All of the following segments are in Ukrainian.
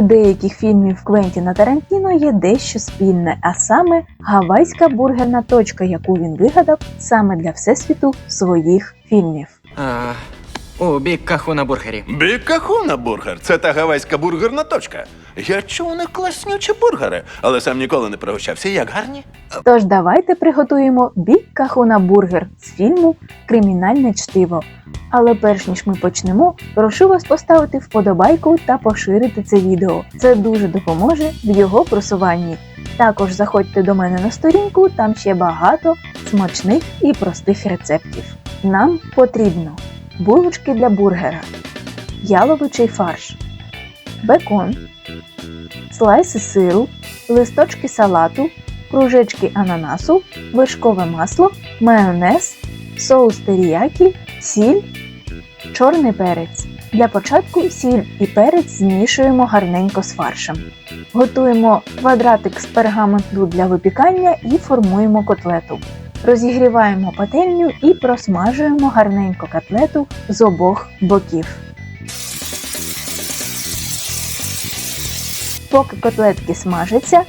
у деяких фільмів Квентіна Тарантіно є дещо спільне, а саме гавайська бургерна точка, яку він вигадав саме для всесвіту своїх фільмів. А, у бік каху на бургері. Бікахуна бургер це та гавайська бургерна точка. Я чув у них класнючі бургери, але сам ніколи не пригощався. Як гарні? Тож давайте приготуємо бік кахуна бургер з фільму Кримінальне чтиво. Але перш ніж ми почнемо, прошу вас поставити вподобайку та поширити це відео. Це дуже допоможе в його просуванні. Також заходьте до мене на сторінку, там ще багато смачних і простих рецептів. Нам потрібно булочки для бургера, яловичий фарш, бекон, слайси сиру, листочки салату, кружечки ананасу, вершкове масло, майонез, соус теріякі, сіль, чорний перець. Для початку сіль і перець змішуємо гарненько з фаршем. Готуємо квадратик з пергаменту для випікання і формуємо котлету. Розігріваємо пательню і просмажуємо гарненько котлету з обох боків. Поки котлетки смажаться,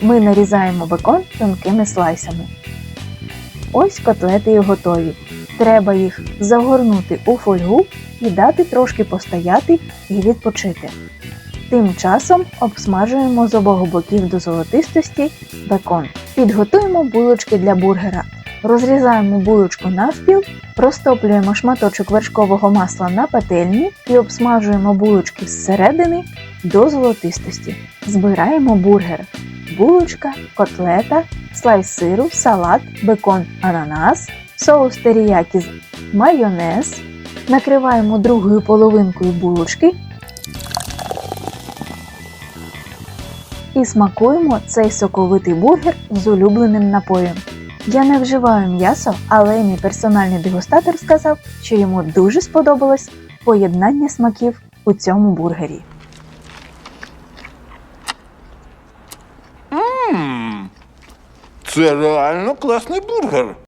ми нарізаємо бекон тонкими слайсами. Ось котлети і готові. Треба їх загорнути у фольгу і дати трошки постояти і відпочити. Тим часом обсмажуємо з обох боків до золотистості бекон. Підготуємо булочки для бургера. Розрізаємо булочку навпіл, розтоплюємо шматочок вершкового масла на пательні і обсмажуємо булочки зсередини до золотистості. Збираємо бургер. Булочка, котлета, слайс сиру, салат, бекон, ананас, соус теріякі, майонез. Накриваємо другою половинкою булочки і смакуємо цей соковитий бургер з улюбленим напоєм. Я не вживаю м'ясо, але мій персональний дегустатор сказав, що йому дуже сподобалось поєднання смаків у цьому бургері. Це реально класний бургер.